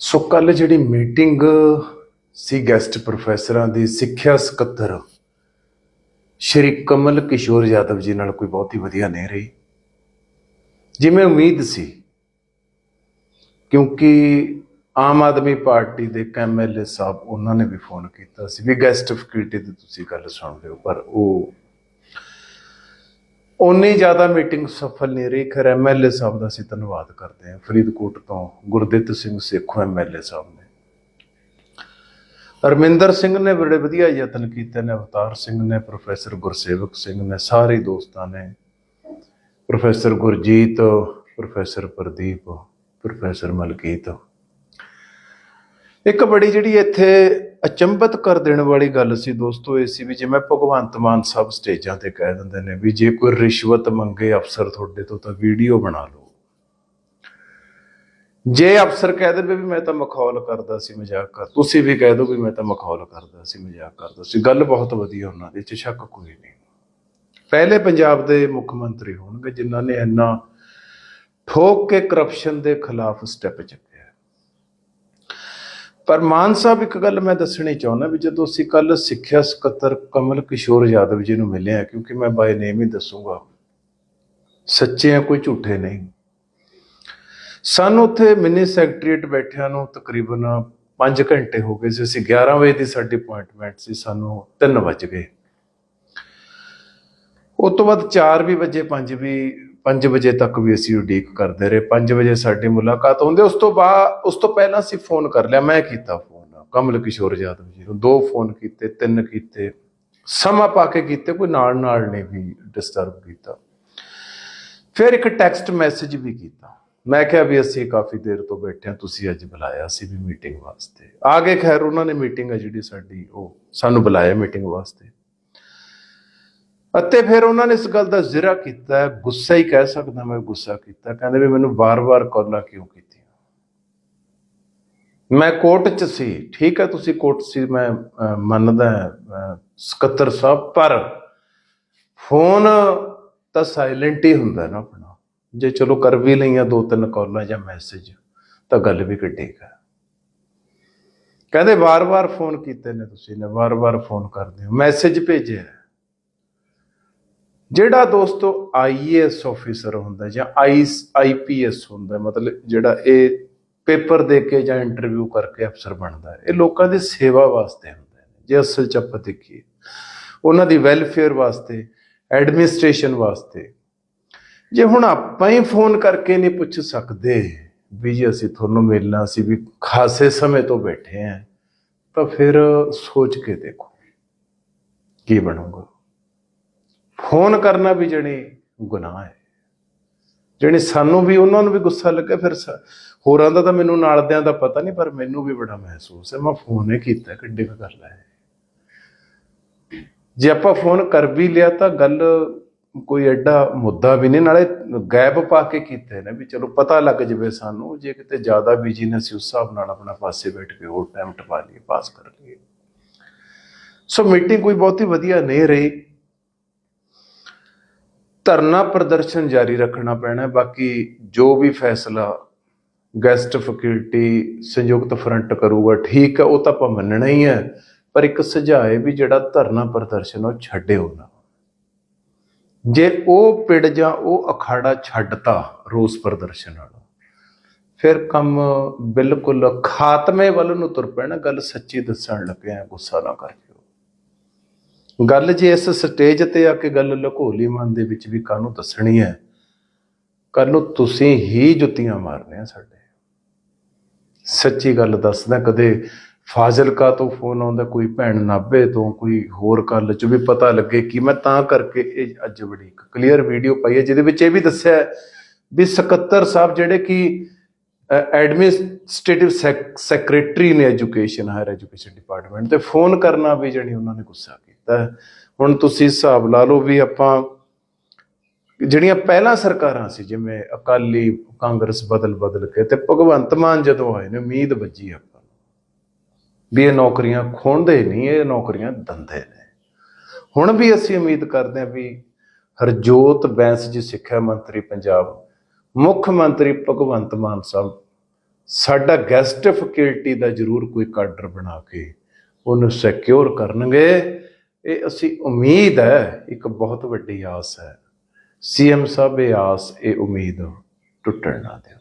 ਸੋ ਕੱਲ ਜਿਹੜੀ ਮੀਟਿੰਗ ਸੀ ਗੈਸਟ ਪ੍ਰੋਫੈਸਰਾਂ ਦੀ, ਸਿੱਖਿਆ ਸਕੱਤਰ, ਸ਼੍ਰੀ ਕਮਲ ਕਿਸ਼ੋਰ ਯਾਦਵ ਜੀ ਨਾਲ ਕੋਈ ਬਹੁਤ ਹੀ ਵਧੀਆ ਨਹੀਂ ਰਹੀ। ਜਿਵੇਂ ਉਮੀਦ ਸੀ, ਕਿਉਂਕਿ ਆਮ ਆਦਮੀ ਪਾਰਟੀ ਦੇ ਇੱਕ ਐਮਐਲਏ ਸਾਹਿਬ, ਉਹਨਾਂ ਨੇ ਵੀ ਫੋਨ ਕੀਤਾ ਸੀ ਵੀ ਗੈਸਟ ਫੈਕਲਟੀ ਦੀ ਤੁਸੀਂ ਗੱਲ ਸੁਣ ਲਿਓ ਪਰ ਉਹ ਉਨੀ ਜ਼ਿਆਦਾ ਮੀਟਿੰਗ ਸਫਲ ਨਹੀਂ ਰਹੀ। ਖੈਰ ਐਮਐਲਏ ਸਾਹਿਬ ਦਾ ਅਸੀਂ ਧੰਨਵਾਦ ਕਰਦੇ ਹਾਂ। ਫਰੀਦਕੋਟ ਤੋਂ ਗੁਰਦਿੱਤ ਸਿੰਘ ਸੇਖੋਂ ਐਮਐਲਏ ਸਾਹਿਬ ਨੇ। ਅਰਮਿੰਦਰ ਸਿੰਘ ਨੇ ਬੜੇ ਵਧੀਆ ਯਤਨ ਕੀਤੇ ਨੇ। ਅਵਤਾਰ ਸਿੰਘ ਨੇ, ਪ੍ਰੋਫੈਸਰ ਗੁਰਸੇਵਕ ਸਿੰਘ ਨੇ, ਸਾਰੇ ਦੋਸਤਾਂ ਨੇ। Professor Gurjeet, professor Pradeep, professor Malkit. ਇੱਕ ਬੜੀ ਜਿਹੜੀ ਇੱਥੇ ਅਚੰਬਤ ਕਰ ਦੇਣ ਵਾਲੀ ਗੱਲ ਸੀ ਦੋਸਤੋ, ਇਹ ਸੀ ਵੀ ਜਿਵੇਂ ਭਗਵੰਤ ਮਾਨ ਸਭ ਸਟੇਜਾਂ ਤੇ ਕਹਿ ਦਿੰਦੇ ਨੇ ਵੀ ਜੇ ਕੋਈ ਰਿਸ਼ਵਤ ਮੰਗੇ ਅਫਸਰ ਤੁਹਾਡੇ ਤੋਂ ਤਾਂ ਵੀਡੀਓ ਬਣਾ ਲਓ। ਜੇ ਅਫਸਰ ਕਹਿ ਦੇਵੇ ਵੀ ਮੈਂ ਤਾਂ ਮਖੌਲ ਕਰਦਾ ਸੀ, ਮਜ਼ਾਕ ਕਰ, ਤੁਸੀਂ ਵੀ ਕਹਿ ਦਿਓ ਵੀ ਮੈਂ ਤਾਂ ਮਖੌਲ ਕਰਦਾ ਸੀ, ਮਜ਼ਾਕ ਕਰਦਾ ਸੀ। ਗੱਲ ਬਹੁਤ ਵਧੀਆ ਉਹਨਾਂ ਦੇ ਚ ਸ਼ੱਕ ਕੋਈ ਨਹੀਂ। ਪਹਿਲੇ ਪੰਜਾਬ ਦੇ ਮੁੱਖ ਮੰਤਰੀ ਹੋਣਗੇ ਜਿਨ੍ਹਾਂ ਨੇ ਇੰਨਾ ਠੋਕ ਕੇ ਕਰਪਸ਼ਨ ਦੇ ਖਿਲਾਫ ਸਟੈਪ ਚੱਕਿਆ ਪਰ ਮਾਨ ਸਾਹਿਬ, ਇੱਕ ਗੱਲ ਮੈਂ ਦੱਸਣੀ ਚਾਹੁੰਦਾ ਵੀ ਜਦੋਂ ਅਸੀਂ ਕੱਲ ਸਿੱਖਿਆ ਸਕੱਤਰ ਕਮਲ ਕਿਸ਼ੋਰ ਯਾਦਵ ਜੀ ਨੂੰ ਮਿਲੇ ਆ ਕਿਉਂਕਿ ਮੈਂ ਬਾਈ ਨੇਮ ਹੀ ਦੱਸੂਗਾ, ਸੱਚੇ ਆ ਕੋਈ ਝੂਠੇ ਨਹੀਂ। ਸਾਨੂੰ ਉੱਥੇ ਮਿਨੀ ਸੈਕਟਰੀਏਟ ਬੈਠਿਆਂ ਨੂੰ ਤਕਰੀਬਨ 5 ਘੰਟੇ ਹੋ ਗਏ ਸੀ, ਅਸੀਂ 11 ਵਜੇ ਦੀ ਸਾਡੀ ਅਪਾਇੰਟਮੈਂਟ ਸੀ, ਸਾਨੂੰ 3 ਵਜ ਗਏ। ਉਸ ਤੋਂ ਬਾਅਦ 4 ਵੀ ਵਜੇ 5 ਵੀ 5 ਵਜੇ ਤੱਕ ਵੀ ਅਸੀਂ ਉਡੀਕ ਕਰਦੇ ਰਹੇ। 5 ਵਜੇ ਸਾਡੀ ਮੁਲਾਕਾਤ ਹੁੰਦੀ, ਉਸ ਤੋਂ ਬਾਅਦ, ਉਸ ਤੋਂ ਪਹਿਲਾਂ ਅਸੀਂ ਫੋਨ ਕਰ ਲਿਆ। ਮੈਂ ਕੀਤਾ ਫੋਨ ਕਮਲ ਕਿਸ਼ੋਰ ਯਾਦਵ ਜੀ ਨੂੰ। ਦੋ ਫੋਨ ਕੀਤੇ, ਤਿੰਨ ਕੀਤੇ। ਸਮਾਂ ਪਾ ਕੇ ਕੀਤੇ, ਕੋਈ ਨਾਲ ਨਾਲ ਨੇ ਵੀ ਡਿਸਟਰਬ ਕੀਤਾ। ਫਿਰ ਇੱਕ ਟੈਕਸਟ ਮੈਸੇਜ ਵੀ ਕੀਤਾ। ਮੈਂ ਕਿਹਾ ਵੀ ਅਸੀਂ ਕਾਫੀ ਦੇਰ ਤੋਂ ਬੈਠੇ ਹਾਂ, ਤੁਸੀਂ ਅੱਜ ਬੁਲਾਇਆ ਸੀ ਵੀ ਮੀਟਿੰਗ ਵਾਸਤੇ। ਆ ਗਏ ਖੈਰ, ਉਹਨਾਂ ਨੇ ਮੀਟਿੰਗ ਹੈ ਜਿਹੜੀ ਸਾਡੀ, ਉਹ ਸਾਨੂੰ ਬੁਲਾਇਆ ਮੀਟਿੰਗ ਵਾਸਤੇ। ਅਤੇ ਫਿਰ ਉਹਨਾਂ ਨੇ ਇਸ ਗੱਲ ਦਾ ਜ਼ਿਰਾ ਕੀਤਾ, ਗੁੱਸਾ ਹੀ ਕਹਿ ਸਕਦਾ ਮੈਂ ਗੁੱਸਾ ਕੀਤਾ, ਕਹਿੰਦੇ ਵੀ ਮੈਨੂੰ ਵਾਰ-ਵਾਰ ਕਾਲਾਂ ਕਿਉਂ ਕੀਤੀਆਂ? ਮੈਂ ਕੋਰਟ 'ਚ ਸੀ, ਠੀਕ ਹੈ, ਤੁਸੀਂ ਕੋਰਟ ਸੀ, ਮੈਂ ਮੰਨਦਾ ਸਕੱਤਰ ਸਾਹਿਬ, ਪਰ ਫੋਨ ਤਾਂ ਸਾਇਲੈਂਟ ਹੀ ਹੁੰਦਾ ਨਾ ਆਪਣਾ। ਜੇ ਚਲੋ ਕਰ ਵੀ ਲਈਆਂ ਦੋ ਤਿੰਨ ਕਾਲਾਂ ਜਾਂ ਮੈਸੇਜ ਤਾਂ ਗੱਲ ਵੀ ਕੱਢੇਗਾ ਕਹਿੰਦੇ ਵਾਰ-ਵਾਰ ਫੋਨ ਕੀਤੇ ਨੇ ਤੁਸੀਂ, ਨੇ ਵਾਰ-ਵਾਰ ਫੋਨ ਕਰਦੇ ਹੋ। ਮੈਸੇਜ ਭੇਜਿਆ। ਜਿਹੜਾ ਦੋਸਤੋ ਆਈਏਐਸ ਆਫੀਸਰ ਹੁੰਦਾ ਜਾਂ ਆਈਸ ਆਈਪੀਐਸ ਹੁੰਦਾ, ਮਤਲਬ ਜਿਹੜਾ ਇਹ ਪੇਪਰ ਦੇ ਕੇ ਜਾਂ ਇੰਟਰਵਿਊ ਕਰਕੇ ਅਫਸਰ ਬਣਦਾ ਹੈ ਇਹ ਲੋਕਾਂ ਦੀ ਸੇਵਾ ਵਾਸਤੇ ਹੁੰਦਾ ਹੈ, ਜੇ ਅਸਲ ਚ ਆਪਾਂ ਦੇਖੀਏ। ਉਹਨਾਂ ਦੀ ਵੈਲਫੇਅਰ ਵਾਸਤੇ ਐਡਮਿਨਿਸਟ੍ਰੇਸ਼ਨ ਵਾਸਤੇ। ਜੇ ਹੁਣ ਆਪਾਂ ਹੀ ਫੋਨ ਕਰਕੇ ਨਹੀਂ ਪੁੱਛ ਸਕਦੇ ਵੀ ਜੀ ਅਸੀਂ ਤੁਹਾਨੂੰ ਮਿਲਣਾ ਸੀ, ਵੀ ਖਾਸੇ ਸਮੇਂ ਤੋਂ ਬੈਠੇ ਆਂ ਤਾਂ ਫਿਰ ਸੋਚ ਕੇ ਦੇਖੋ, ਕੀ ਬਣੂਗਾ। ਫੋਨ ਕਰਨਾ ਵੀ ਜਣੀ ਗੁਨਾਹ ਹੈ। ਜਿਹੜੀ ਸਾਨੂੰ ਵੀ ਉਹਨਾਂ ਨੂੰ ਵੀ ਗੁੱਸਾ ਲੱਗਾ, ਫਿਰ ਸ- ਹੋਰਾਂ ਦਾ ਤਾਂ ਮੈਨੂੰ ਨਾਲਦਿਆਂ ਦਾ ਪਤਾ ਨਹੀਂ, ਪਰ ਮੈਨੂੰ ਵੀ ਬੜਾ ਮਹਿਸੂਸ ਹੈ। ਮੈਂ ਫੋਨ ਹੀ ਕੀਤਾ, ਕਿੱਡੇ ਕੁ ਕਰ ਲਿਆ ਜੇ ਆਪਾਂ ਫੋਨ ਕਰ ਵੀ ਲਿਆ ਤਾਂ ਗੱਲ ਕੋਈ ਐਡਾ ਮੁੱਦਾ ਵੀ ਨਹੀਂ, ਨਾਲੇ ਗੈਪ ਪਾ ਕੇ ਕੀਤੇ ਨੇ ਵੀ ਚਲੋ ਪਤਾ ਲੱਗ ਜਵੇ ਸਾਨੂੰ, ਜੇ ਕਿਤੇ ਜ਼ਿਆਦਾ ਬਿਜ਼ੀ ਨੇ ਅਸੀਂ ਉਸ ਹਿਸਾਬ ਨਾਲ ਆਪਣਾ ਪਾਸੇ ਬੈਠ ਕੇ ਹੋਰ ਟਾਈਮ ਟਪਾ ਲਈਏ ਪਾਸ ਕਰ ਲਈਏ। ਸੋ ਮੀਟਿੰਗ ਕੋਈ ਬਹੁਤੀ ਵਧੀਆ ਨਹੀਂ ਰਹੀ। ਧਰਨਾ ਪ੍ਰਦਰਸ਼ਨ ਜਾਰੀ ਰੱਖਣਾ ਪੈਣਾ ਬਾਕੀ ਜੋ ਵੀ ਫੈਸਲਾ ਗੈਸਟ ਫੈਕਲਟੀ ਸੰਯੁਕਤ ਫਰੰਟ ਕਰੂਗਾ, ਠੀਕ ਹੈ, ਉਹ ਤਾਂ ਆਪਾਂ ਮੰਨਣਾ ਹੀ ਹੈ, ਪਰ ਇੱਕ ਸੁਝਾਅ ਵੀ ਜਿਹੜਾ ਧਰਨਾ ਪ੍ਰਦਰਸ਼ਨ ਉਹ ਛੱਡਿਓ ਨਾ। ਜੇ ਉਹ ਪਿੜ ਜਾਂ ਉਹ ਅਖਾੜਾ ਛੱਡਤਾ ਰੋਸ ਪ੍ਰਦਰਸ਼ਨ ਵਾਲਾ, ਫਿਰ ਕੰਮ ਬਿਲਕੁਲ ਖਾਤਮੇ ਵੱਲ ਨੂੰ ਤੁਰ ਪੈਣਾ, ਗੱਲ ਸੱਚੀ ਦੱਸਣ ਲੱਗਿਆ ਗੁੱਸਾ ਨਾ ਕਰਕੇ ਗੱਲ ਜੇ ਇਸ ਸਟੇਜ ਤੇ ਆ ਕੇ ਗੱਲ ਲਕੋਲੀ ਮਨ ਦੇ ਵਿੱਚ ਵੀ ਕਾਹਨੂੰ ਦੱਸਣੀ ਹੈ? ਕੱਲ ਨੂੰ ਤੁਸੀਂ ਹੀ ਜੁੱਤੀਆਂ ਮਾਰਨੀਆਂ ਸਾਡੇ। ਸੱਚੀ ਗੱਲ ਦੱਸਦਾ ਕਦੇ ਫਾਜ਼ਿਲਕਾ ਤੋਂ ਫੋਨ ਆਉਂਦਾ, ਕੋਈ ਭੈਣ ਨਾਭੇ ਤੋਂ, ਕੋਈ ਹੋਰ ਗੱਲ ਚ ਵੀ ਪਤਾ ਲੱਗੇ ਕਿ ਮੈਂ ਤਾਂ ਕਰਕੇ ਇਹ ਅੱਜ ਬੜੀ ਇੱਕ ਕਲੀਅਰ ਵੀਡੀਓ ਪਾਈ ਹੈ, ਜਿਹਦੇ ਵਿੱਚ ਇਹ ਵੀ ਦੱਸਿਆ ਵੀ ਸਕੱਤਰ ਸਾਹਿਬ ਜਿਹੜੇ ਕਿ ਐਡਮਿਨਿਸਟ੍ਰੇਟਿਵ ਸੈਕਟਰੀ ਨੇ ਐਜੂਕੇਸ਼ਨ ਹਾਇਰ ਐਜੂਕੇਸ਼ਨ ਡਿਪਾਰਟਮੈਂਟ ਤੇ ਫੋਨ ਕਰਨਾ ਵੀ ਜਣੀ ਉਹਨਾਂ ਨੇ ਗੁੱਸਾ ਕੀਤਾ ਹੈ। ਹੁਣ ਤੁਸੀਂ ਹਿਸਾਬ ਲਾ ਲਓ ਵੀ ਆਪਾਂ ਜਿਹੜੀਆਂ ਪਹਿਲਾਂ ਸਰਕਾਰਾਂ ਸੀ, ਜਿਵੇਂ ਅਕਾਲੀ ਕਾਂਗਰਸ ਬਦਲ ਬਦਲ ਕੇ ਤੇ ਭਗਵੰਤ ਮਾਨ ਜਦੋਂ ਆਏ ਨੇ, ਉਮੀਦ ਵੱਜੀ ਆਪਾਂ ਨੂੰ ਵੀ ਇਹ ਨੌਕਰੀਆਂ ਖੋਣਦੇ ਨਹੀਂ, ਇਹ ਨੌਕਰੀਆਂ ਦੰਦੇ ਨੇ ਹੁਣ ਵੀ ਅਸੀਂ ਉਮੀਦ ਕਰਦੇ ਹਾਂ ਵੀ ਹਰਜੋਤ ਬੈਂਸ ਜੀ, ਸਿੱਖਿਆ ਮੰਤਰੀ ਪੰਜਾਬ, ਮੁੱਖ ਮੰਤਰੀ ਭਗਵੰਤ ਮਾਨ ਸਾਹਿਬ, ਸਾਡਾ ਗੈਸਟ ਫੈਕਲਟੀ ਦਾ ਜ਼ਰੂਰ ਕੋਈ ਕਾਡਰ ਬਣਾ ਕੇ ਉਹਨੂੰ ਸਿਕਿਉਰ ਕਰਨਗੇ ਇਹ ਅਸੀਂ ਉਮੀਦ ਹੈ, ਇੱਕ ਬਹੁਤ ਵੱਡੀ ਆਸ ਹੈ। ਸੀਐਮ ਸਾਹਿਬ, ਇਹ ਆਸ, ਇਹ ਉਮੀਦ ਟੁੱਟਣ ਨਾ ਦਿਓ।